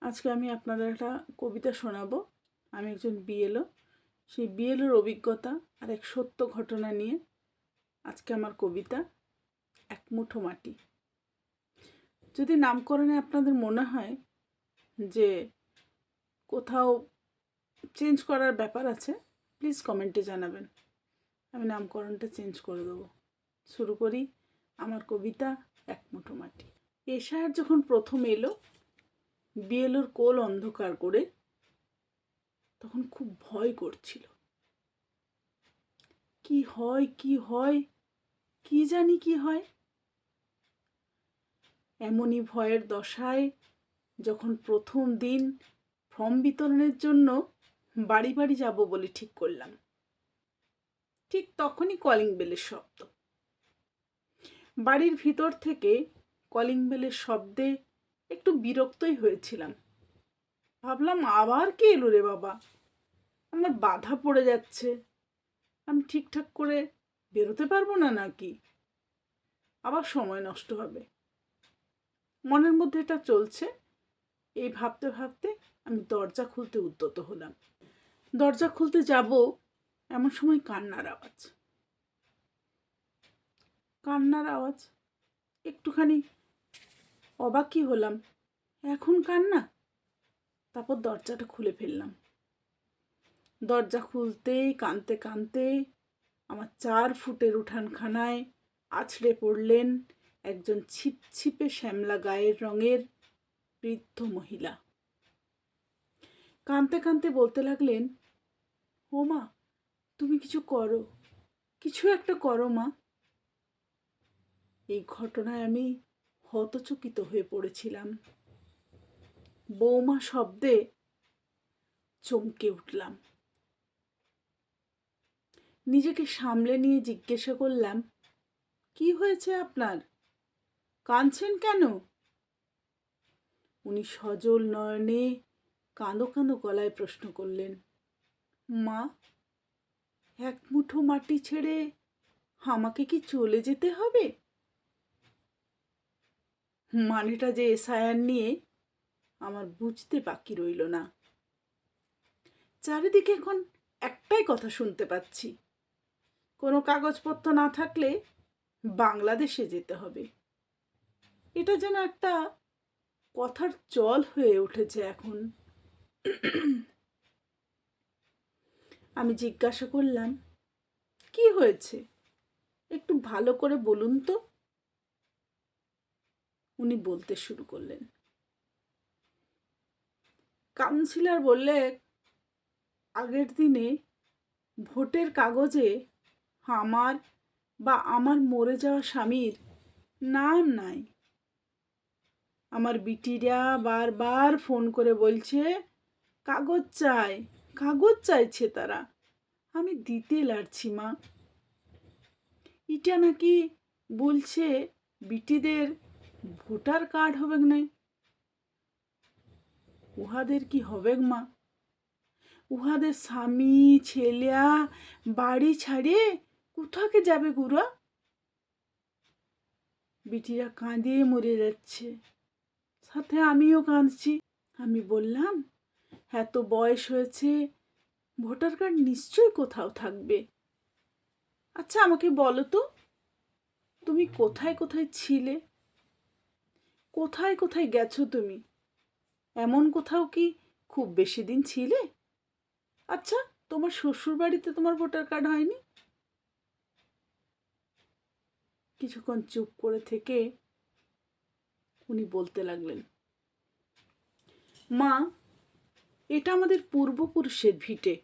আজকে আমি আপনাদের একটা কবিতা শোনাবো। আমি একজন বিএলও। সেই বিএলওর অভিজ্ঞতা আর এক সত্য ঘটনা নিয়ে আজকে আমার কবিতা, এক মুঠো মাটি। যদি নামকরণে আপনাদের মনে হয় যে কোথাও চেঞ্জ করার ব্যাপার আছে, প্লিজ কমেন্টে জানাবেন। আমি নামকরণটা চেঞ্জ করে দেবো। শুরু করি আমার কবিতা, এক মুঠো মাটি। এশায়ার যখন প্রথম এলো বিএলোর কোল অন্ধকার করে তখন খুব ভয় করছিল। কি হয় কি হয়, কি জানি কি হয়? এমনই ভয়ের দশায় যখন প্রথম দিন ফর্ম বিতরণের জন্য বাড়ি বাড়ি যাব বলে ঠিক করলাম। ঠিক তখনই কলিং বেলের শব্দ। বাড়ির ভিতর থেকে কলিং বেলের শব্দে একটু বিরক্তই হয়েছিলাম। ভাবলাম আবার কে এলো রে বাবা? আমার বাধা পড়ে যাচ্ছে। আমি ঠিকঠাক করে বেরোতে পারব না নাকি? আবার সময় নষ্ট হবে। মনের মধ্যে এটা চলছে। এই ভাবতে ভাবতে আমি দরজা খুলতে উদ্যত হলাম। দরজা খুলতে যাব এমন সময় কান্নার আওয়াজ। কান্নার আওয়াজ একটুখানি অবাকই হলাম। এখন কান্না? তারপর দরজাটা খুলে ফেললাম। দরজা খুলতেই, কানতে কানতে আমার চার ফুটের উঠানখানায় আছড়ে পড়লেন একজন ছিপছিপে শ্যামলা গায়ের রঙের বৃদ্ধ মহিলা। কানতে কানতে বলতে লাগলেন, ও মা, তুমি কিছু করো, কিছু একটা করো মা। এই ঘটনায় আমি হতচকিত হয়ে পড়েছিলাম। বৌমা শব্দে চমকে উঠলাম। নিজেকে সামলে নিয়ে জিজ্ঞাসা করলাম, কি হয়েছে আপনার? কাঁদছেন কেন? উনি সজল নয়নে কাঁদো কাঁদো গলায় প্রশ্ন করলেন, মা, এক মুঠো মাটি ছেড়ে আমাকে কি চলে যেতে হবে? মানেটা যে এসআইআর নিয়ে আমার বুঝতে বাকি রইল না। চারিদিকে এখন একটাই কথা শুনতে পাচ্ছি। কোনো কাগজপত্র না থাকলে বাংলাদেশে যেতে হবে। এটা যেন একটা কথার চল হয়ে উঠেছে এখন। আমি জিজ্ঞাসা করলাম, কি হয়েছে? একটু ভালো করে বলুন তো। উনি বলতে শুরু করলেন। কাউন্সিলর বললে, আগের দিনে ভোটের কাগজে আমার বা আমার মরে যাওয়া স্বামীর নাম নাই। আমার বিটিরা বারবার ফোন করে বলছে, কাগজ চাই, কাগজ চাইছে তারা। আমি দিতে লাড়ছি মা। এটা নাকি বলছে বিটিদের ভোটার কার্ড হবে নাই? উহাদের কি হবে মা? উহাদের স্বামী ছেলেয়া বাড়ি ছাড়িয়ে কোথাকে যাবে গুড়া? বিটিরা কাঁদিয়ে মরে যাচ্ছে। সাথে আমিও কাঁদছি। আমি বললাম এত বয়স হয়েছে, ভোটার কার্ড নিশ্চয়ই কোথাও থাকবে। আচ্ছা আমাকে বলো তো, তুমি কোথায় কোথায় ছিলে? কোথায় কোথায় গেছো তুমি? এমন কোথাও কি খুব বেশি দিন ছিলে? আচ্ছা তোমার শ্বশুর বাড়িতে তোমার ভোটার কার্ড হয়নি? কিছুক্ষণ চুপ করে থেকে উনি বলতে লাগলেন, মা, এটা আমাদের পূর্বপুরুষের ভিটে।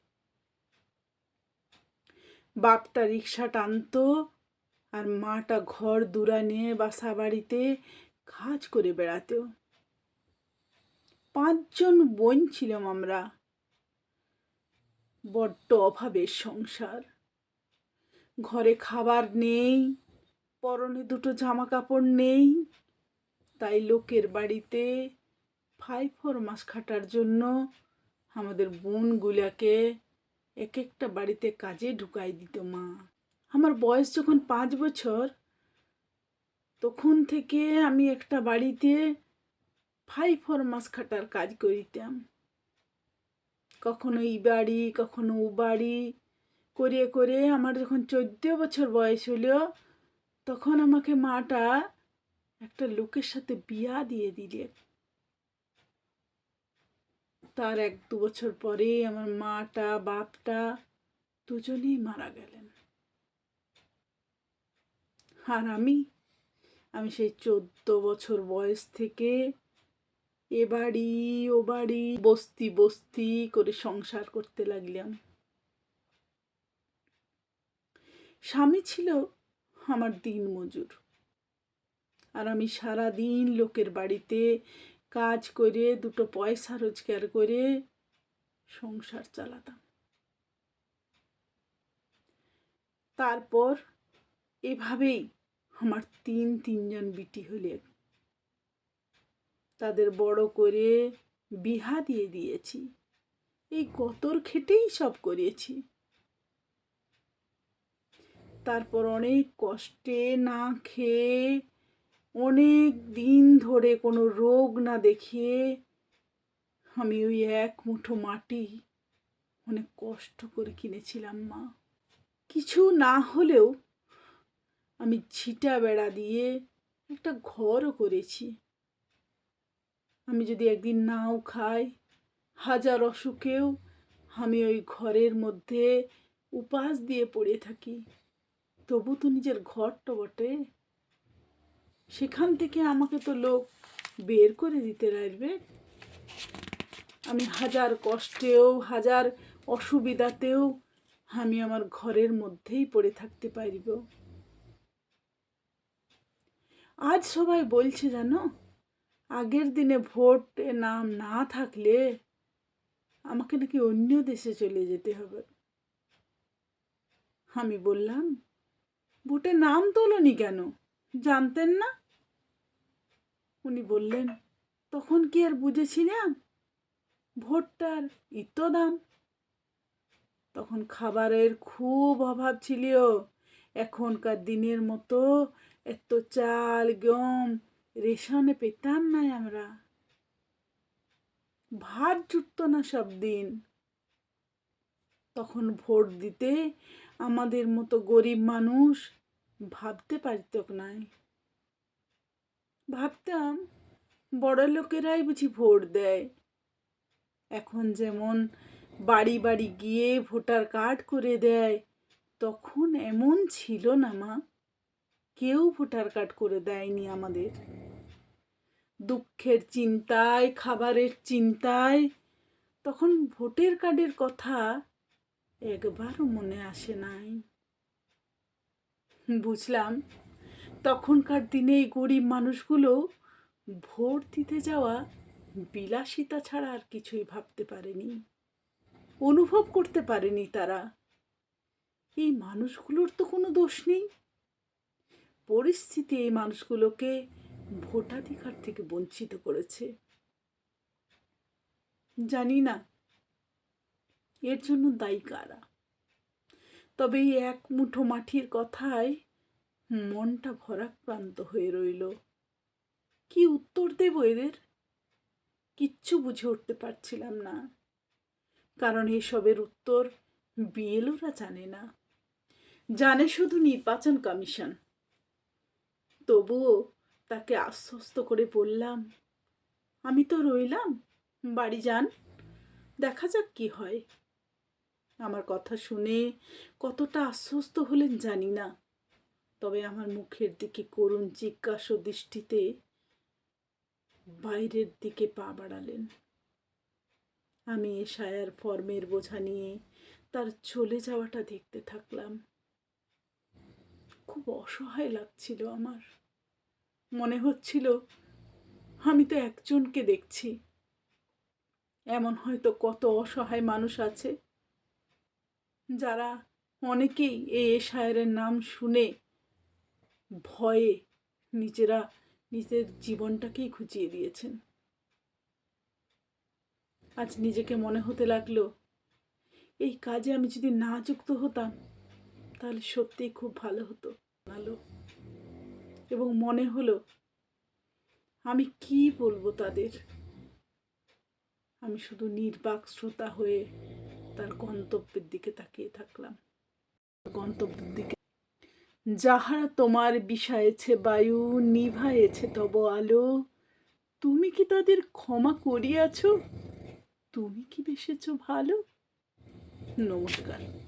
বাপটা রিক্সা টানতো আর মাটা ঘর দুরা নিয়ে বাসা বাড়িতে কাজ করে বেড়াতেও। পাঁচজন বোন ছিলাম আমরা। বড্ড অভাবের সংসার। ঘরে খাবার নেই, পরনে দুটো জামা কাপড় নেই, তাই লোকের বাড়িতে ফাইভ ফোর মাস খাটার জন্য আমাদের বোনগুলাকে এক একটা বাড়িতে কাজে ঢুকাই দিত মা। আমার বয়স যখন পাঁচ বছর তখন থেকে আমি একটা বাড়িতে ফাই ফর মাস খাটার কাজ করিতাম। কখনো এই বাড়ি, কখনো ও বাড়ি। করে করে আমার যখন চোদ্দ বছর বয়স হলো, তখন আমাকে মাটা একটা লোকের সাথে বিয়া দিয়ে দিলে। তার এক দু বছর পরে আমার মাটা, বাপটা দুজনেই মারা গেলেন। আর আমি আমি সেই চোদ্দ বছর বয়স থেকে এ বাড়ি, ও বাড়ি বস্তি বস্তি করে সংসার করতে লাগলাম। স্বামী ছিল আমার দিন মজুর। আর আমি সারা দিন লোকের বাড়িতে কাজ করে, দুটো পয়সা রোজগার করে সংসার চালাতাম। তারপর এভাবেই আমার তিন তিনজন বিটি হলেন। তাদের বড় করে বিহা দিয়ে দিয়েছি। এই গতর খেটেই সব করিয়েছি তারপর অনেক কষ্টে না খেয়ে অনেক দিন ধরে কোনো রোগ না দেখিয়ে আমি ওই এক মুঠো মাটি অনেক কষ্ট করে কিনেছিলাম মা। কিছু না হলেও আমি ছিটা বেড়া দিয়ে একটা ঘরও করেছি। আমি যদি একদিন নাও খাই, হাজার অসুখেও আমি ওই ঘরের মধ্যে উপাস দিয়ে পড়ে থাকি। তবু তো নিজের ঘরটা বটে। সেখান থেকে আমাকে তো লোক বের করে দিতে লাগবে। আমি হাজার কষ্টেও, হাজার অসুবিধাতেও আমি আমার ঘরের মধ্যেই পড়ে থাকতে পারিব। আজ সবাই বলছে জানো, আগের দিনে ভোটে নাম না থাকলে আমাকে নাকি অন্য দেশে চলে যেতে হবে। আমি বললাম, ভোটে নাম তোলনি কেন? জানতেন না? উনি বললেন, তখন কি আর বুঝেছিলাম? ভোটটার ইতো দাম। তখন খাবারের খুব অভাব ছিল। এখনকার দিনের মতো এত চাল, গম, রেশনে পেতাম নাই আমরা। ভাত জুটত না সব দিন। তখন ভোট দিতে আমাদের মতো গরিব মানুষ ভাবতে পারিত নাই। ভাবতাম বড় লোকেরাই বুঝি ভোট দেয়। এখন যেমন বাড়ি বাড়ি গিয়ে ভোটার কার্ড করে দেয়, তখন এমন ছিল না মা। কেউ ভোটার কার্ড করে দেয়নি আমাদের। দুঃখের চিন্তায়, খাবারের চিন্তায়, তখন ভোটের কার্ডের কথা একবারও মনে আসে নাই। বুঝলাম, তখনকার দিনে এই গরিব মানুষগুলো ভোট দিতে যাওয়া বিলাসিতা ছাড়া আর কিছুই ভাবতে পারেনি, অনুভব করতে পারেনি তারা। এই মানুষগুলোর তো কোনো দোষ নেই। পরিস্থিতি এই মানুষগুলোকে ভোটাধিকার থেকে বঞ্চিত করেছে। জানি না, এর জন্য দায়ী কারা? তবে এই এক মুঠো মাটির কথায় মনটা ভরাক্রান্ত হয়ে রইল। কি উত্তর দেব এদের? কিচ্ছু বুঝে উঠতে পারছিলাম না। কারণ এসবের উত্তর বিএলওরা জানে না। জানে শুধু নির্বাচন কমিশন। তবুও তাকে আশ্বস্ত করে বললাম, আমি তো রইলাম, বাড়ি যান, দেখা যাক কি হয়। আমার কথা শুনে কতটা আশ্বস্ত হলেন জানি না, তবে আমার মুখের দিকে করুণ জিজ্ঞাসা দৃষ্টিতে বাইরের দিকে পা বাড়ালেন। আমি এ সায়ার ফর্মের বোঝা নিয়ে তার চলে যাওয়াটা দেখতে থাকলাম। খুব অসহায় লাগছিল আমার। মনে হচ্ছিল, আমি তো একজনকে দেখছি। এমন হয়তো কত অসহায় মানুষ আছে, যারা অনেকেই এই শায়ের নাম শুনে ভয়ে নিজেরা নিজের জীবনটাকেই খুঁজিয়ে দিয়েছেন। আজ নিজেকে মনে হতে লাগল, এই কাজে আমি যদি না যুক্ত হতাম, তাহলে সত্যিই খুব ভালো হতো। ভালো। এবং মনে হলো, আমি কি বলব তাদের? আমি শুধু নির্বাক শ্রোতা হয়ে তার গন্তব্যের দিকে তাকিয়ে থাকলাম। গন্তব্যের দিকে। যাহারা তোমার বিষায়েছে বায়ু, নিভায়েছে তব আলো, তুমি কি তাদের ক্ষমা করিয়াছ? তুমি কি বেসেছ ভালো? নমস্কার।